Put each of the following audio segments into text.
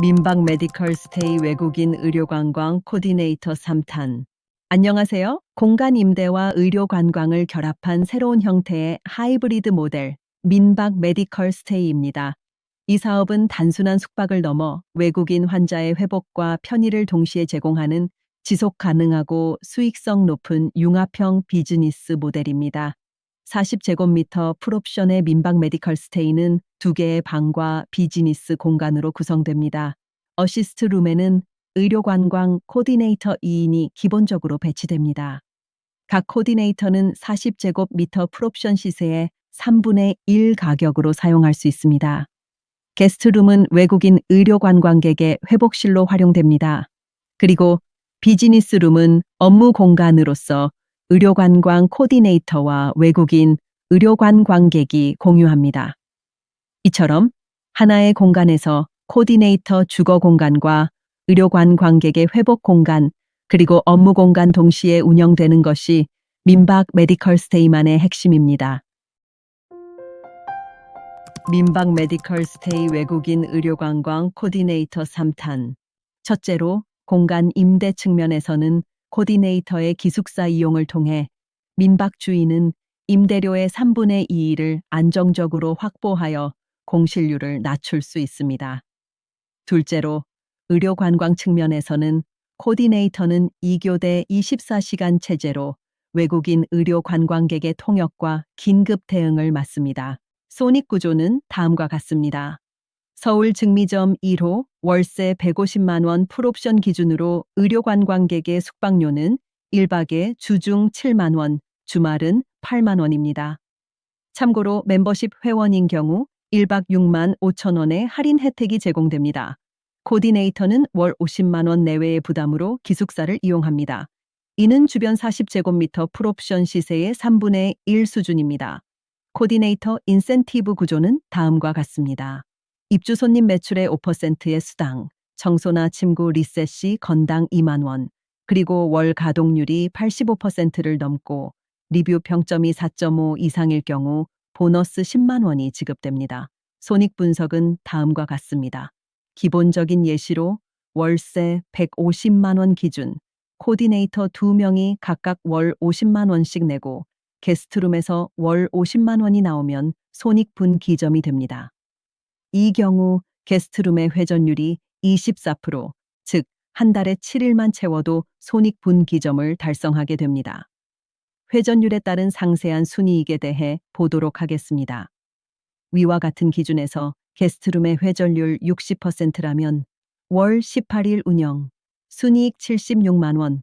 민박 메디컬 스테이 외국인 의료 관광 코디네이터 3탄. 안녕하세요. 공간 임대와 의료 관광을 결합한 새로운 형태의 하이브리드 모델 민박 메디컬 스테이입니다. 이 사업은 단순한 숙박을 넘어 외국인 환자의 회복과 편의를 동시에 제공하는 지속 가능하고 수익성 높은 융합형 비즈니스 모델입니다. 40제곱미터 풀옵션의 민박 메디컬 스테이는 두 개의 방과 비즈니스 공간으로 구성됩니다. 어시스트 룸에는 의료관광 코디네이터 2인이 기본적으로 배치됩니다. 각 코디네이터는 40제곱미터 풀옵션 시세의 3분의 1 가격으로 사용할 수 있습니다. 게스트룸은 외국인 의료 관광객의 회복실로 활용됩니다. 그리고 비즈니스룸은 업무 공간으로서 의료 관광 코디네이터와 외국인 의료 관광객이 공유합니다. 이처럼 하나의 공간에서 코디네이터 주거 공간과 의료관광객의 회복 공간, 그리고 업무 공간 동시에 운영되는 것이 민박 메디컬 스테이만의 핵심입니다. 민박 메디컬 스테이 외국인 의료관광 코디네이터 3탄. 첫째로 공간 임대 측면에서는 코디네이터의 기숙사 이용을 통해 민박 주인은 임대료의 3분의 2를 안정적으로 확보하여 공실률을 낮출 수 있습니다. 둘째로 의료 관광 측면에서는 코디네이터는 2교대 24시간 체제로 외국인 의료 관광객의 통역과 긴급 대응을 맡습니다. 소닉 구조는 다음과 같습니다. 서울 증미점 1호 월세 150만 원 풀옵션 기준으로 의료 관광객의 숙박료는 1박에 주중 7만 원, 주말은 8만 원입니다. 참고로 멤버십 회원인 경우 1박 6만 5천 원의 할인 혜택이 제공됩니다. 코디네이터는 월 50만 원 내외의 부담으로 기숙사를 이용합니다. 이는 주변 40제곱미터 풀옵션 시세의 3분의 1 수준입니다. 코디네이터 인센티브 구조는 다음과 같습니다. 입주 손님 매출의 5%의 수당, 청소나 침구 리셋 시 건당 2만 원, 그리고 월 가동률이 85%를 넘고 리뷰 평점이 4.5 이상일 경우 보너스 10만 원이 지급됩니다. 손익 분석은 다음과 같습니다. 기본적인 예시로 월세 150만 원 기준, 코디네이터 2명이 각각 월 50만 원씩 내고 게스트룸에서 월 50만 원이 나오면 손익분 기점이 됩니다. 이 경우 게스트룸의 회전율이 24%, 즉, 한 달에 7일만 채워도 손익분 기점을 달성하게 됩니다. 회전율에 따른 상세한 순이익에 대해 보도록 하겠습니다. 위와 같은 기준에서 게스트룸의 회전율 60%라면 월 18일 운영, 순이익 76만 원,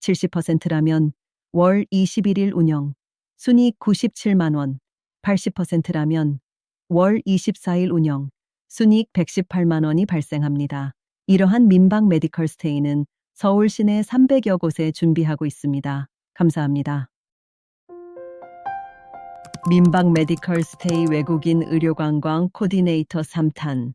70%라면 월 21일 운영, 순이익 97만 원, 80%라면 월 24일 운영, 순이익 118만 원이 발생합니다. 이러한 민박 메디컬 스테이는 서울 시내 300여 곳에 준비하고 있습니다. 감사합니다. 민박 메디컬 스테이 외국인 의료 관광 코디네이터 3탄.